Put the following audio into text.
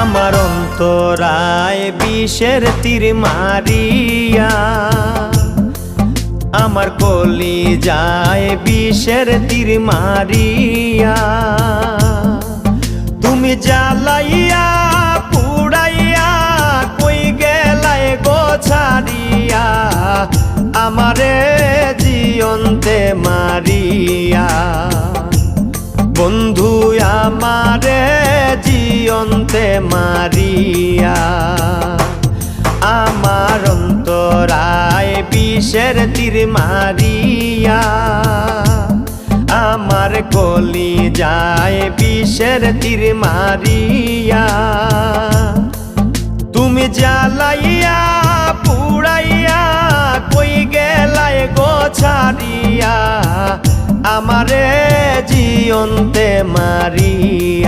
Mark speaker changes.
Speaker 1: আমার অন্তরায় বিষের তীর মারিয়া। আমার কলি যায় বিষের তীর মারিয়া। তুমি জ্বালাইয়া, পুড়াইয়া, কই গেলাই গো ছাড়িয়া। আমারে জিয়ন্তে মারিয়া। বন্ধু আমারে মারিয়া। আমার অন্তরায় বিষের তীর মারিয়া। আমার কলি যায় বিষের তীর মারিয়া। তুমি জ্বালাইয়া, পুড়াইয়া, কই গেলাই গো ছাড়িয়া। আমারে জিয়ন্তে মারিয়া।